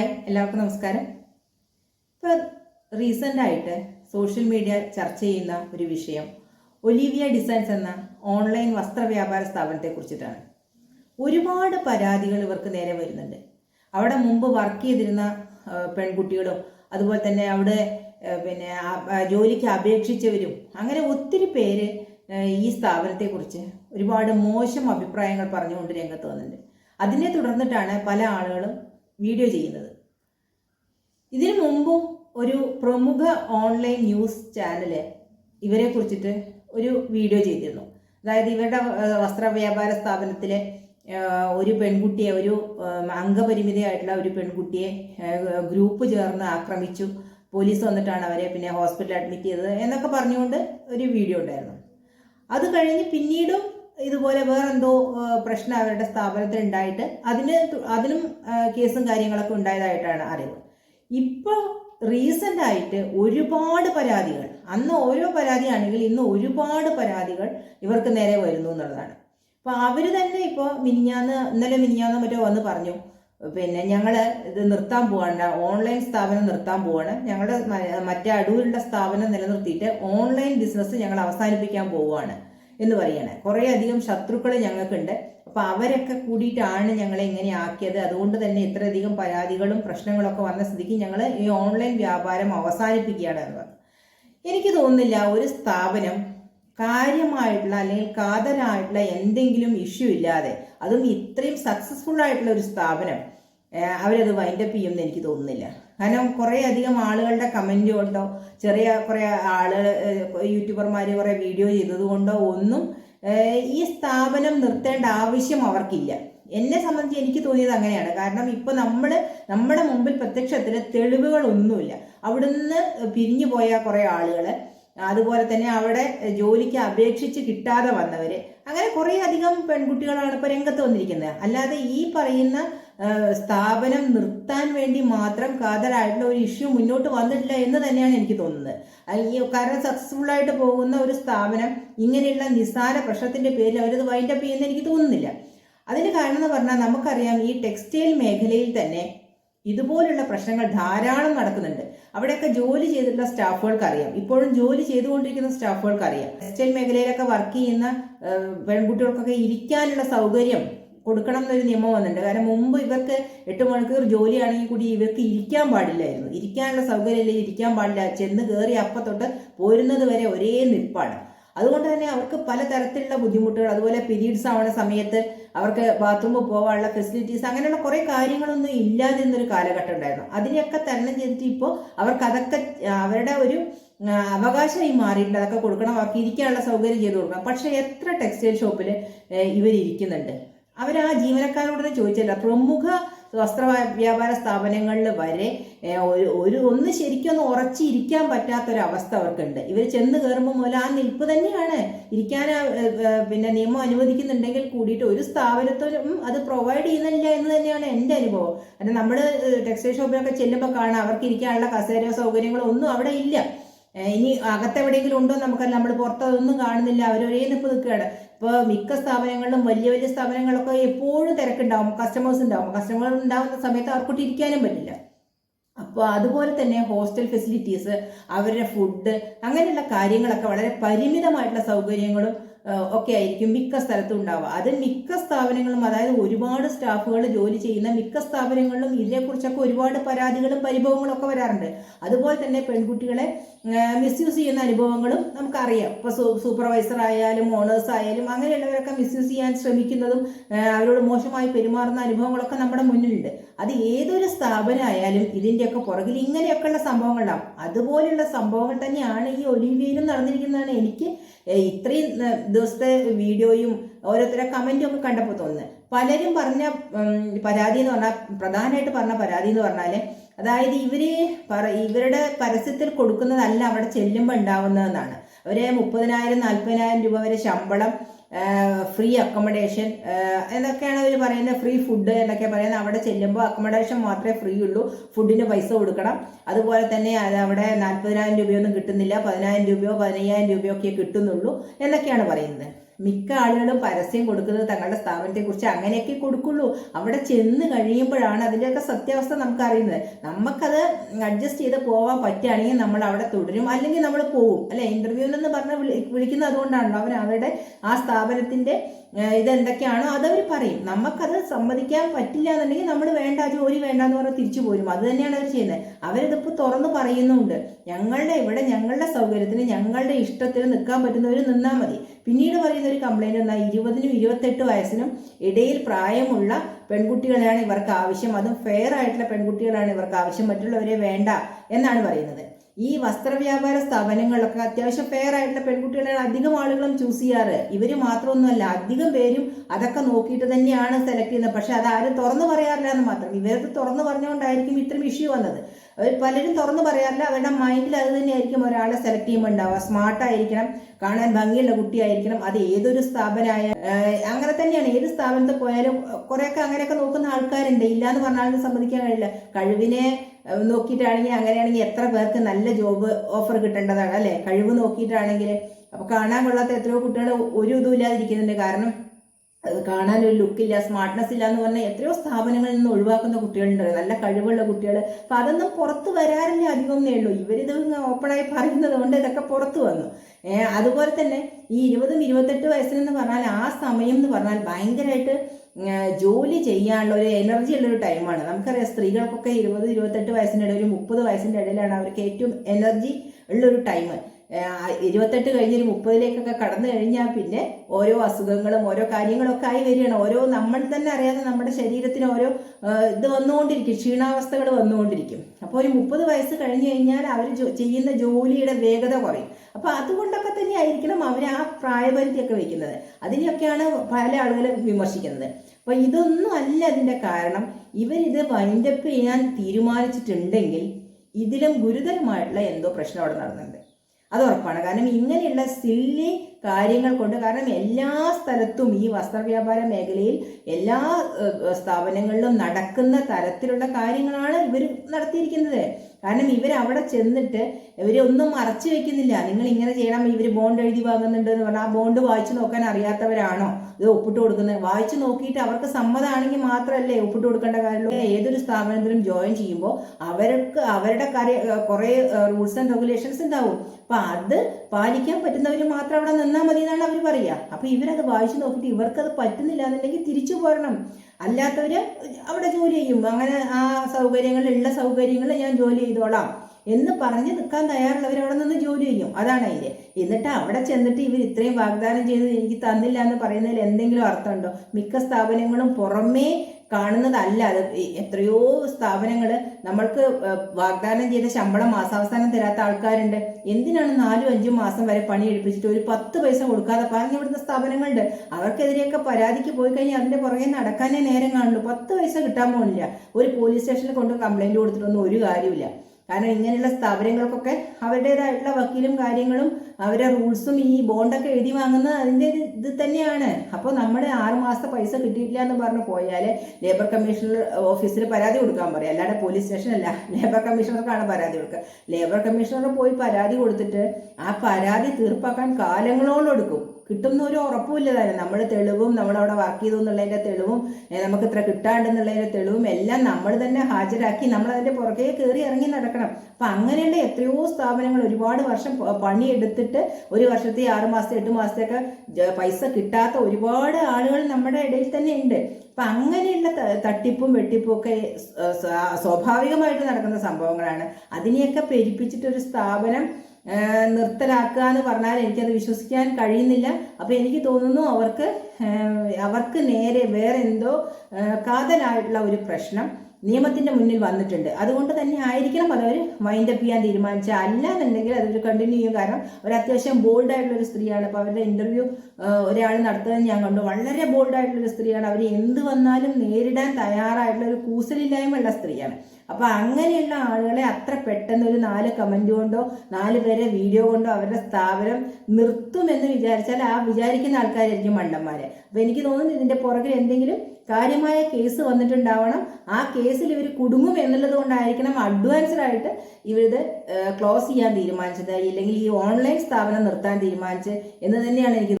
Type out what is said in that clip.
Hi എല്ലാവർക്കും നമസ്കാരം. ഇപ്പോൾ റീസെന്റായിട്ട് സോഷ്യൽ മീഡിയ ചർച്ച ചെയ്യുന്ന ഒരു വിഷയം ഒലിവിയ ഡിസൈൻസ് എന്ന ഓൺലൈൻ വസ്ത്ര വ്യാപാര സ്ഥാപനത്തെ കുറിച്ചിട്ടാണ്. ഒരുപാട് പരാതികൾ ഇവർക്ക് നേരെ വരുന്നുണ്ട്. അവിടെ മുമ്പ് വർക്ക് ചെയ്തിരുന്ന പെൺകുട്ടികളും അതുപോലെ തന്നെ അവിടെ പിന്നെ ജോലിക്ക് അപേക്ഷിച്ചവരും അങ്ങനെ ഒത്തിരി പേര് ഈ സ്ഥാപനത്തെക്കുറിച്ച് ഒരുപാട് മോശം അഭിപ്രായങ്ങൾ പറഞ്ഞുകൊണ്ട് രംഗത്ത് വന്നിട്ടുണ്ട്. അതിനെ തുടർന്നിട്ടാണ് പല ആളുകളും വീഡിയോ ചെയ്യുന്നത്. ഇതിനു മുമ്പും ഒരു പ്രമുഖ ഓൺലൈൻ ന്യൂസ് ചാനൽ ഇവരെ കുറിച്ചിട്ട് ഒരു വീഡിയോ ചെയ്തിരുന്നു. അതായത് ഇവരുടെ വസ്ത്ര വ്യാപാര സ്ഥാപനത്തിലെ ഒരു പെൺകുട്ടിയെ ഒരു അംഗപരിമിതയായിട്ടുള്ള ഒരു പെൺകുട്ടിയെ ഗ്രൂപ്പ് ചേർന്ന് ആക്രമിച്ചു. പോലീസ് വന്നിട്ടാണ് അവരെ പിന്നെ ഹോസ്പിറ്റലിൽ അഡ്മിറ്റ് ചെയ്തത് എന്നൊക്കെ പറഞ്ഞുകൊണ്ട് ഒരു വീഡിയോ ഉണ്ടായിരുന്നു. അത് കഴിഞ്ഞ് പിന്നീടും ഇതുപോലെ വേറെന്തോ പ്രശ്നം അവരുടെ സ്ഥാപനത്തിൽ ഉണ്ടായിട്ട് അതിന് അതിനും കേസും കാര്യങ്ങളൊക്കെ ഉണ്ടായതായിട്ടാണ് അറിവ്. ഇപ്പോൾ റീസെന്റ് ആയിട്ട് ഒരുപാട് പരാതികൾ അന്ന് ഓരോ പരാതിയാണെങ്കിൽ ഇന്ന് ഒരുപാട് പരാതികൾ ഇവർക്ക് നേരെ വരുന്നു എന്നുള്ളതാണ്. അപ്പോൾ അവർ തന്നെ ഇപ്പോൾ മിനിഞ്ഞാന്ന് ഇന്നലെ മിനിഞ്ഞാന്ന് മറ്റോ വന്ന് പറഞ്ഞു പിന്നെ ഞങ്ങൾ ഇത് നിർത്താൻ പോവാണ് ഓൺലൈൻ സ്ഥാപനം നിർത്താൻ പോവാണ് ഞങ്ങളുടെ മറ്റേ അടൂരിലുള്ള സ്ഥാപനം നിലനിർത്തിയിട്ട് ഓൺലൈൻ ബിസിനസ് ഞങ്ങൾ അവസാനിപ്പിക്കാൻ പോവുകയാണ് എന്ന് പറയണേ. കുറേ അധികം ശത്രുക്കൾ ഞങ്ങൾക്കുണ്ട്. അപ്പൊ അവരൊക്കെ കൂടിയിട്ടാണ് ഞങ്ങളെ ഇങ്ങനെ ആക്കിയത്. അതുകൊണ്ട് തന്നെ ഇത്രയധികം പരാതികളും പ്രശ്നങ്ങളൊക്കെ വന്ന സ്ഥിതിക്ക് ഞങ്ങൾ ഈ ഓൺലൈൻ വ്യാപാരം അവസാനിപ്പിക്കുകയാണ് എന്ന് എനിക്ക് തോന്നുന്നില്ല ഒരു സ്ഥാപനം കാര്യമായിട്ടുള്ള അല്ലെങ്കിൽ കാതലായിട്ടുള്ള എന്തെങ്കിലും ഇഷ്യൂ ഇല്ലാതെ അതും ഇത്രയും സക്സസ്ഫുൾ ആയിട്ടുള്ള ഒരു സ്ഥാപനം അവരത് വൈൻഡപ്പ് ചെയ്യുമെന്ന് എനിക്ക് തോന്നുന്നില്ല. കാരണം കുറേ അധികം ആളുകളുടെ കമന്റ് കൊണ്ടോ ചെറിയ കുറേ ആളുകൾ യൂട്യൂബർമാർ കുറേ വീഡിയോ ചെയ്തത് കൊണ്ടോ ഒന്നും ഈ സ്ഥാപനം നിർത്തേണ്ട ആവശ്യം അവർക്കില്ല. എന്നെ സംബന്ധിച്ച് എനിക്ക് തോന്നിയത് അങ്ങനെയാണ്. കാരണം ഇപ്പൊ നമ്മൾ നമ്മുടെ മുമ്പിൽ പ്രത്യക്ഷത്തിൽ തെളിവുകളൊന്നുമില്ല. അവിടുന്ന് പിരിഞ്ഞു പോയ കുറേ ആളുകൾ അതുപോലെ തന്നെ അവിടെ ജോലിക്ക് അപേക്ഷിച്ച് കിട്ടാതെ വന്നവര് അങ്ങനെ കുറേ അധികം പെൺകുട്ടികളാണ് ഇപ്പൊ രംഗത്ത് വന്നിരിക്കുന്നത്. അല്ലാതെ ഈ പറയുന്ന സ്ഥാപനം നിർത്താൻ വേണ്ടി മാത്രം കാതലായിട്ടുള്ള ഒരു ഇഷ്യൂ മുന്നോട്ട് വന്നിട്ടില്ല എന്ന് തന്നെയാണ് എനിക്ക് തോന്നുന്നത്. അല്ലെങ്കിൽ കാരണം സക്സസ്ഫുൾ ആയിട്ട് പോകുന്ന ഒരു സ്ഥാപനം ഇങ്ങനെയുള്ള നിസ്സാര പ്രശ്നത്തിന്റെ പേരിൽ അവരത് വൈൻഡപ്പ് ചെയ്യുന്ന എനിക്ക് തോന്നുന്നില്ല. അതിന് കാരണം എന്ന് പറഞ്ഞാൽ നമുക്കറിയാം ഈ ടെക്സ്റ്റൈൽ മേഖലയിൽ തന്നെ ഇതുപോലുള്ള പ്രശ്നങ്ങൾ ധാരാളം നടക്കുന്നുണ്ട്. അവിടെയൊക്കെ ജോലി ചെയ്തിട്ടുള്ള സ്റ്റാഫുകൾക്ക് അറിയാം ഇപ്പോഴും ജോലി ചെയ്തുകൊണ്ടിരിക്കുന്ന സ്റ്റാഫുകൾക്ക് അറിയാം ടെക്സ്റ്റൈൽ മേഖലയിലൊക്കെ വർക്ക് ചെയ്യുന്ന പെൺകുട്ടികൾക്കൊക്കെ ഇരിക്കാനുള്ള സൗകര്യം കൊടുക്കണം എന്നൊരു നിയമം വന്നിട്ടുണ്ട്. കാരണം മുമ്പ് ഇവർക്ക് എട്ട് മണിക്കൂർ ജോലിയാണെങ്കിൽ കൂടി ഇവർക്ക് ഇരിക്കാൻ പാടില്ലായിരുന്നു. ഇരിക്കാനുള്ള സൗകര്യമില്ല ഇരിക്കാൻ പാടില്ല. ചെന്ന് കയറി അപ്പം തൊട്ട് പോരുന്നത് വരെ ഒരേ നിൽപ്പാണ് അതുകൊണ്ട് തന്നെ അവർക്ക് പലതരത്തിലുള്ള ബുദ്ധിമുട്ടുകൾ അതുപോലെ പീരീഡ്സ് ആവുന്ന സമയത്ത് അവർക്ക് ബാത്റൂമിൽ പോകാനുള്ള ഫെസിലിറ്റീസ് അങ്ങനെയുള്ള കുറേ കാര്യങ്ങളൊന്നും ഇല്ലാതെ എന്നൊരു കാലഘട്ടം ഉണ്ടായിരുന്നു. അതിനെയൊക്കെ തരണം ചെയ്തിട്ട് ഇപ്പോൾ അവർക്ക് അതൊക്കെ അവരുടെ ഒരു അവകാശമായി മാറിയിട്ടുണ്ട്. അതൊക്കെ കൊടുക്കണം. അവർക്ക് ഇരിക്കാനുള്ള സൗകര്യം ചെയ്തു കൊടുക്കണം. പക്ഷേ എത്ര ടെക്സ്റ്റൈൽ ഷോപ്പിൽ ഇവർ ഇരിക്കുന്നുണ്ട് അവർ ആ ജീവനക്കാരോട് തന്നെ ചോദിച്ചില്ല. പ്രമുഖ വസ്ത്ര വ്യാപാര സ്ഥാപനങ്ങളിൽ വരെ ഒരു ഒരു ഒന്ന് ശരിക്കും ഒന്ന് ഉറച്ചിരിക്കാൻ പറ്റാത്തൊരവസ്ഥ അവർക്കുണ്ട്. ഇവർ ചെന്ന് കയറുമ്പോൾ മുതൽ ആ നിൽപ്പ് തന്നെയാണ്. ഇരിക്കാൻ പിന്നെ നിയമം അനുവദിക്കുന്നുണ്ടെങ്കിൽ കൂടിയിട്ട് ഒരു സ്ഥാപനത്തിനും അത് പ്രൊവൈഡ് ചെയ്യുന്നില്ല എന്ന് തന്നെയാണ് എന്റെ അനുഭവം. കാരണം നമ്മൾ ടെക്സ്റ്റൈൽ ഷോപ്പിലൊക്കെ ചെല്ലുമ്പോൾ കാണാം. അവർക്ക് ഇരിക്കാനുള്ള കസേര സൗകര്യങ്ങളോ ഒന്നും അവിടെ ഇല്ല. ഇനി അകത്തെവിടെയെങ്കിലും ഉണ്ടോ നമുക്കല്ല നമ്മൾ പുറത്തതൊന്നും കാണുന്നില്ല. അവർ ഒരേ നിപ്പ് നിൽക്കുകയാണ്. ഇപ്പോൾ മിക്ക സ്ഥാപനങ്ങളിലും വലിയ വലിയ സ്ഥാപനങ്ങളൊക്കെ എപ്പോഴും തിരക്കുണ്ടാവും. കസ്റ്റമേഴ്സ് ഉണ്ടാവും. കസ്റ്റമേഴ്സ് ഉണ്ടാവുന്ന സമയത്ത് അവർക്കൊട്ട് ഇരിക്കാനും പറ്റില്ല. അപ്പോൾ അതുപോലെ തന്നെ ഹോസ്റ്റൽ ഫെസിലിറ്റീസ് അവരുടെ ഫുഡ് അങ്ങനെയുള്ള കാര്യങ്ങളൊക്കെ വളരെ പരിമിതമായിട്ടുള്ള സൗകര്യങ്ങളും ഒക്കെ ആയിരിക്കും മിക്ക സ്ഥലത്തും ഉണ്ടാവുക. അത് മിക്ക സ്ഥാപനങ്ങളും അതായത് ഒരുപാട് സ്റ്റാഫുകൾ ജോലി ചെയ്യുന്ന മിക്ക സ്ഥാപനങ്ങളിലും ഇതിനെക്കുറിച്ചൊക്കെ ഒരുപാട് പരാതികളും പരിഭവങ്ങളും ഒക്കെ വരാറുണ്ട്. അതുപോലെ തന്നെ പെൺകുട്ടികളെ മിസ്യൂസ് ചെയ്യുന്ന അനുഭവങ്ങളും നമുക്കറിയാം. ഇപ്പോൾ സൂപ്പർവൈസർ ആയാലും ഓണേഴ്സ് ആയാലും അങ്ങനെയുള്ളവരൊക്കെ മിസ്യൂസ് ചെയ്യാൻ ശ്രമിക്കുന്നതും അവരോട് മോശമായി പെരുമാറുന്ന അനുഭവങ്ങളൊക്കെ നമ്മുടെ മുന്നിലുണ്ട്. അത് ഏതൊരു സ്ഥാപനമായാലും ഇതിന്റെയൊക്കെ പുറകിൽ ഇങ്ങനെയൊക്കെയുള്ള സംഭവങ്ങളുണ്ടാവും അതുപോലെയുള്ള സംഭവങ്ങൾ തന്നെയാണ് ഈ ഒലിവിയയിലും നടന്നിരിക്കുന്നതാണ് എനിക്ക് ഇത്രയും ദിവസത്തെ വീഡിയോയും ഓരോരുത്തരെ കമന്റും ഒക്കെ കണ്ടപ്പോൾ തോന്നുന്നത് പലരും പറഞ്ഞ പരാതി എന്ന് പറഞ്ഞാൽ പ്രധാനമായിട്ട് പറഞ്ഞ പരാതി എന്ന് പറഞ്ഞാൽ അതായത് പറ ഇവരുടെ പരസ്യത്തിൽ കൊടുക്കുന്നതല്ല അവിടെ ചെല്ലുമ്പോൾ ഉണ്ടാവുന്നതെന്നാണ്. അവർ മുപ്പതിനായിരം നാൽപ്പതിനായിരം രൂപ വരെ ശമ്പളം ഫ്രീ അക്കോമഡേഷൻ എന്നൊക്കെയാണ് അവർ പറയുന്നത്. ഫ്രീ ഫുഡ് എന്നൊക്കെ പറയുന്നത്. അവിടെ ചെല്ലുമ്പോൾ അക്കോമഡേഷൻ മാത്രമേ ഫ്രീ ഉള്ളൂ. ഫുഡിന് പൈസ കൊടുക്കണം. അതുപോലെ തന്നെ അത് അവിടെ നാൽപ്പതിനായിരം രൂപയൊന്നും കിട്ടുന്നില്ല. പതിനായിരം രൂപയോ പതിനയ്യായിരം രൂപയോ ഒക്കെ കിട്ടുന്നുള്ളൂ എന്നൊക്കെയാണ് പറയുന്നത്. മിക്ക ആളുകളും പരസ്യം കൊടുക്കുന്നത് തങ്ങളുടെ സ്ഥാപനത്തെ കുറിച്ച് അങ്ങനെയൊക്കെ കൊടുക്കുള്ളൂ. അവിടെ ചെന്ന് കഴിയുമ്പോഴാണ് അതിന്റെയൊക്കെ സത്യാവസ്ഥ നമുക്ക് അറിയുന്നത് നമുക്കത് അഡ്ജസ്റ്റ് ചെയ്ത് പോകാൻ പറ്റുകയാണെങ്കിൽ നമ്മൾ അവിടെ തുടരും. അല്ലെങ്കിൽ നമ്മൾ പോവും. അല്ലെ? ഇന്റർവ്യൂ പറഞ്ഞ് വിളി വിളിക്കുന്നത് അതുകൊണ്ടാണല്ലോ അവർ അവരുടെ ആ സ്ഥാപനത്തിന്റെ ഇതെന്തൊക്കെയാണോ അതവർ പറയും. നമുക്കത് സമ്മതിക്കാൻ പറ്റില്ല എന്നുണ്ടെങ്കിൽ നമ്മൾ വേണ്ട ജോലി വേണ്ട എന്ന് പറഞ്ഞ് തിരിച്ചു പോരും. അത് തന്നെയാണ് അവർ ചെയ്യുന്നത്. അവരിതിപ്പോൾ തുറന്ന് പറയുന്നുണ്ട്. ഞങ്ങളുടെ ഇവിടെ ഞങ്ങളുടെ സൗകര്യത്തിന് ഞങ്ങളുടെ ഇഷ്ടത്തിന് നിൽക്കാൻ പറ്റുന്നവർ നിന്നാൽ മതി. പിന്നീട് പറയുന്ന ഒരു കംപ്ലൈന്റ് എന്നാൽ ഇരുപതിനും ഇരുപത്തെട്ട് വയസ്സിനും ഇടയിൽ പ്രായമുള്ള പെൺകുട്ടികളെയാണ് ഇവർക്ക് ആവശ്യം. അതും ഫെയർ ആയിട്ടുള്ള പെൺകുട്ടികളാണ് ഇവർക്ക് ആവശ്യം. മറ്റുള്ളവരെ വേണ്ട എന്നാണ് പറയുന്നത്. ഈ വസ്ത്രവ്യാപാര സ്ഥാപനങ്ങളൊക്കെ അത്യാവശ്യം ഫെയർ ആയിട്ടുള്ള പെൺകുട്ടികളെയാണ് അധികം ആളുകളും ചൂസ് ചെയ്യാറ്. ഇവർ മാത്രമൊന്നുമല്ല അധികം പേരും അതൊക്കെ നോക്കിയിട്ട് തന്നെയാണ് സെലക്ട് ചെയ്യുന്നത്. പക്ഷെ അത് ആരും തുറന്നു പറയാറില്ല എന്ന് മാത്രം. ഇവരത് തുറന്നു പറഞ്ഞുകൊണ്ടായിരിക്കും ഇത്രയും ഇഷ്യൂ വന്നത്. അവർ പലരും തുറന്നു പറയാറില്ല. അവരുടെ മൈൻഡിൽ അത് തന്നെയായിരിക്കും ഒരാളെ സെലക്ട് ചെയ്യുമ്പോൾ ഉണ്ടാവുക സ്മാർട്ട് ആയിരിക്കണം. കാണാൻ ഭംഗിയുള്ള കുട്ടിയായിരിക്കണം. അത് ഏതൊരു സ്ഥാപനമായ അങ്ങനെ തന്നെയാണ്. ഏത് സ്ഥാപനത്തിൽ പോയാലും കുറെയൊക്കെ അങ്ങനെയൊക്കെ നോക്കുന്ന ആൾക്കാരുണ്ട്. ഇല്ലാന്ന് പറഞ്ഞാലും സമ്മതിക്കാൻ കഴിയില്ല. കഴിവിനെ നോക്കിയിട്ടാണെങ്കിൽ അങ്ങനെയാണെങ്കിൽ എത്ര പേർക്ക് നല്ല ജോബ് ഓഫർ കിട്ടേണ്ടതാണ് അല്ലെ? കഴിവ് നോക്കിയിട്ടാണെങ്കിൽ. അപ്പൊ കാണാൻ കൊള്ളാത്ത എത്രയോ കുട്ടികൾ ഒരു ഇതും ഇല്ലാതിരിക്കുന്നുണ്ട്. കാരണം കാണാൻ ഒരു ലുക്കില്ല സ്മാർട്ട്നെസ് ഇല്ല എന്ന് പറഞ്ഞാൽ എത്രയോ സ്ഥാപനങ്ങളിൽ നിന്ന് ഒഴിവാക്കുന്ന കുട്ടികളുണ്ട്. നല്ല കഴിവുള്ള കുട്ടികൾ അപ്പൊ അതൊന്നും പുറത്ത് വരാറില്ല അധികം ഒന്നേ ഉള്ളൂ. ഇവരിത് ഓപ്പണായി പറയുന്നത് കൊണ്ട് ഇതൊക്കെ പുറത്ത് വന്നു. അതുപോലെ തന്നെ ഈ ഇരുപതും ഇരുപത്തെട്ട് വയസ്സിനെന്ന് പറഞ്ഞാൽ ആ സമയം എന്ന് പറഞ്ഞാൽ ഭയങ്കരമായിട്ട് ജോലി ചെയ്യാനുള്ള ഒരു എനർജി ഉള്ള ഒരു ടൈമാണ് നമുക്കറിയാം സ്ത്രീകൾക്കൊക്കെ ഇരുപത് ഇരുപത്തെട്ട് വയസ്സിന്റെ ഇടയിൽ ഒരു മുപ്പത് വയസ്സിന്റെ ഇടയിലാണ് അവർക്ക് ഏറ്റവും എനർജി ഉള്ളൊരു ടൈം ഇരുപത്തെട്ട് കഴിഞ്ഞൊരു മുപ്പതിലേക്കൊക്കെ കടന്നു കഴിഞ്ഞാൽ പിന്നെ ഓരോ അസുഖങ്ങളും ഓരോ കാര്യങ്ങളൊക്കെ ആയി വരികയാണ്. ഓരോ നമ്മൾ തന്നെ അറിയാതെ നമ്മുടെ ശരീരത്തിന് ഓരോ ഇത് വന്നുകൊണ്ടിരിക്കും. ക്ഷീണാവസ്ഥകൾ വന്നുകൊണ്ടിരിക്കും. അപ്പോൾ ഒരു മുപ്പത് വയസ്സ് കഴിഞ്ഞു കഴിഞ്ഞാൽ അവർ ചെയ്യുന്ന ജോലിയുടെ വേഗത കുറയും. അപ്പോൾ അതുകൊണ്ടൊക്കെ തന്നെ ആയിരിക്കണം അവർ ആ പ്രായപരിധിയൊക്കെ വയ്ക്കുന്നത്. അതിനെയൊക്കെയാണ് പല ആളുകളും വിമർശിക്കുന്നത്. അപ്പോൾ ഇതൊന്നും അല്ല അതിന്റെ കാരണം. ഇവരിത് വൈൻഡപ്പ് ചെയ്യാൻ തീരുമാനിച്ചിട്ടുണ്ടെങ്കിൽ ഇതിലും ഗുരുതരമായിട്ടുള്ള എന്തോ പ്രശ്നം അവിടെ നടന്നുണ്ട് അത് ഉറപ്പാണ്. കാരണം ഇങ്ങനെയുള്ള സില്ലി കാര്യങ്ങൾ കൊണ്ട് കാരണം എല്ലാ സ്ഥലത്തും ഈ വസ്ത്രവ്യാപാര മേഖലയിൽ എല്ലാ സ്ഥാപനങ്ങളിലും നടക്കുന്ന തരത്തിലുള്ള കാര്യങ്ങളാണ് ഇവർ നടത്തിയിരിക്കുന്നത്. കാരണം ഇവർ അവിടെ ചെന്നിട്ട് ഇവരൊന്നും മറച്ചു വെക്കുന്നില്ല. നിങ്ങൾ ഇങ്ങനെ ചെയ്യണം ഇവർ ബോണ്ട് എഴുതി വാങ്ങുന്നുണ്ട് എന്ന് പറഞ്ഞാൽ ആ ബോണ്ട് വായിച്ചു നോക്കാൻ അറിയാത്തവരാണോ? ഇത് ഒപ്പിട്ട് കൊടുക്കുന്നത്. വായിച്ചു നോക്കിയിട്ട് അവർക്ക് സമ്മതമാണെങ്കിൽ മാത്രമല്ലേ ഒപ്പിട്ട് കൊടുക്കേണ്ട കാര്യമുള്ളൂ. ഏതൊരു സ്ഥാപനത്തിലും ജോയിൻ ചെയ്യുമ്പോൾ അവർക്ക് അവരുടെ കാര്യ കുറേ റൂൾസ് ആൻഡ് റെഗുലേഷൻസ് ഉണ്ടാവും. അപ്പൊ അത് പാലിക്കാൻ പറ്റുന്നവർ മാത്രം അവിടെ നിന്നാൽ മതി എന്നാണ് അവർ പറയുക അപ്പൊ ഇവരത് വായിച്ചു നോക്കിയിട്ട് ഇവർക്കത് പറ്റുന്നില്ല എന്നുണ്ടെങ്കിൽ തിരിച്ചു പോരണം. അല്ലാത്തവര് അവിടെ ജോലി ചെയ്യും. അങ്ങനെ ആ സൗകര്യങ്ങളുള്ള സൗകര്യങ്ങൾ ഞാൻ ജോലി ചെയ്തോളാം എന്ന് പറഞ്ഞ് നിൽക്കാൻ തയ്യാറുള്ളവർ അവിടെ നിന്ന് ജോലി ചെയ്യും. അതാണ് അതിന് എന്നിട്ട് അവിടെ ചെന്നിട്ട് ഇവർ ഇത്രയും വാഗ്ദാനം ചെയ്ത് എനിക്ക് തന്നില്ല എന്ന് പറയുന്നതിൽ എന്തെങ്കിലും അർത്ഥമുണ്ടോ? മിക്ക സ്ഥാപനങ്ങളും പുറമേ കാണുന്നതല്ല. അത് എത്രയോ സ്ഥാപനങ്ങൾ നമ്മൾക്ക് വാഗ്ദാനം ചെയ്ത ശമ്പളം മാസാവസാനം തരാത്ത ആൾക്കാരുണ്ട്. എന്തിനാണ് നാലും അഞ്ചും മാസം വരെ പണി എടുപ്പിച്ചിട്ട് ഒരു പത്ത് പൈസ കൊടുക്കാതെ പറഞ്ഞു വിടുന്ന സ്ഥാപനങ്ങളുണ്ട്? അവർക്കെതിരെയൊക്കെ പരാതിക്ക് പോയി കഴിഞ്ഞാൽ അതിന്റെ പുറകെ നടക്കാനേ നേരം കാണുള്ളൂ. പത്ത് പൈസ കിട്ടാൻ പോകുന്നില്ല ഒരു പോലീസ് സ്റ്റേഷനിൽ കൊണ്ട് കംപ്ലൈന്റ് കൊടുത്തിട്ടൊന്നും ഒരു കാര്യമില്ല കാരണം ഇങ്ങനെയുള്ള സ്ഥാപനങ്ങൾക്കൊക്കെ അവരുടേതായിട്ടുള്ള വക്കീലും കാര്യങ്ങളും അവരുടെ റൂൾസും ഈ ബോണ്ടൊക്കെ എഴുതി വാങ്ങുന്നത് അതിന്റെ ഇത് തന്നെയാണ്. അപ്പോൾ നമ്മുടെ ആറുമാസത്തെ പൈസ കിട്ടിയിട്ടില്ല എന്ന് പറഞ്ഞു പോയാൽ ലേബർ കമ്മീഷണർ ഓഫീസിൽ പരാതി കൊടുക്കാൻ പറയും. അല്ലാതെ പോലീസ് സ്റ്റേഷനല്ല ലേബർ കമ്മീഷണർക്കാണ് പരാതി കൊടുക്കുക. ലേബർ കമ്മീഷണർ പോയി പരാതി കൊടുത്തിട്ട് ആ പരാതി തീർപ്പാക്കാൻ കാലങ്ങളോളം എടുക്കും. കിട്ടുന്ന ഒരു ഉറപ്പുമില്ലതായിരുന്നു. നമ്മൾ തെളിവും നമ്മളവിടെ വർക്ക് ചെയ്തു എന്നുള്ളതിന്റെ തെളിവും നമുക്ക് ഇത്ര കിട്ടാണ്ടെന്നുള്ളതിന്റെ തെളിവും എല്ലാം നമ്മൾ തന്നെ ഹാജരാക്കി നമ്മൾ അതിന്റെ പുറകെ കയറി ഇറങ്ങി നടക്കണം. അപ്പം അങ്ങനെയുള്ള എത്രയോ സ്ഥാപനങ്ങൾ ഒരുപാട് വർഷം പണിയെടുത്തിട്ട് ഒരു വർഷത്തെ ആറ് മാസത്തെ എട്ട് മാസത്തെയൊക്കെ പൈസ കിട്ടാത്ത ഒരുപാട് ആളുകൾ നമ്മുടെ ഇടയിൽ തന്നെ ഉണ്ട്. അപ്പം അങ്ങനെയുള്ള തട്ടിപ്പും വെട്ടിപ്പും ഒക്കെ സ്വ- സ്വ- സ്വാഭാവികമായിട്ട് നടക്കുന്ന സംഭവങ്ങളാണ്. അതിനെയൊക്കെ പെരിപ്പിച്ചിട്ടൊരു സ്ഥാപനം നിർത്തലാക്കുക എന്ന് പറഞ്ഞാൽ എനിക്കത് വിശ്വസിക്കാൻ കഴിയുന്നില്ല. അപ്പോൾ എനിക്ക് തോന്നുന്നു അവർക്ക് അവർക്ക് നേരെ വേറെ എന്തോ കാതലായിട്ടുള്ള ഒരു പ്രശ്നം നിയമത്തിന്റെ മുന്നിൽ വന്നിട്ടുണ്ട്. അതുകൊണ്ട് തന്നെ ആയിരിക്കണം അതവർ മൈൻഡപ്പ് ചെയ്യാൻ തീരുമാനിച്ച അല്ല എന്നുണ്ടെങ്കിൽ അതൊരു കണ്ടിന്യൂ ചെയ്യും. കാരണം അവർ അത്യാവശ്യം ബോൾഡ് ഒരു സ്ത്രീയാണ്. അപ്പോൾ അവരുടെ ഇന്റർവ്യൂ ഒരാൾ നടത്തുന്നത് ഞാൻ കണ്ടു. വളരെ ബോൾഡ് ഒരു സ്ത്രീയാണ്. അവർ എന്ത് വന്നാലും നേരിടാൻ തയ്യാറായിട്ടുള്ള ഒരു കൂസലില്ലായ്മയുള്ള സ്ത്രീയാണ്. അപ്പൊ അങ്ങനെയുള്ള ആളുകളെ അത്ര പെട്ടെന്ന് ഒരു നാല് കമന്റ് കൊണ്ടോ നാല് പേരെ വീഡിയോ കൊണ്ടോ അവരുടെ സ്ഥാപനം നിർത്തുമെന്ന് വിചാരിച്ചാൽ ആ വിചാരിക്കുന്ന ആൾക്കാരായിരിക്കും മണ്ടന്മാരെ. അപ്പൊ എനിക്ക് തോന്നുന്നു ഇതിന്റെ പുറകിൽ എന്തെങ്കിലും കാര്യമായ കേസ് വന്നിട്ടുണ്ടാവണം. ആ കേസിൽ ഇവർ കുടുങ്ങും എന്നുള്ളത് കൊണ്ടായിരിക്കണം അഡ്വാൻസ്ഡ് ആയിട്ട് ഇവരിത് ക്ലോസ് ചെയ്യാൻ തീരുമാനിച്ചത്. ഇല്ലെങ്കിൽ ഈ ഓൺലൈൻ സ്ഥാപനം നിർത്താൻ തീരുമാനിച്ചത് എന്ന് തന്നെയാണ് എനിക്ക്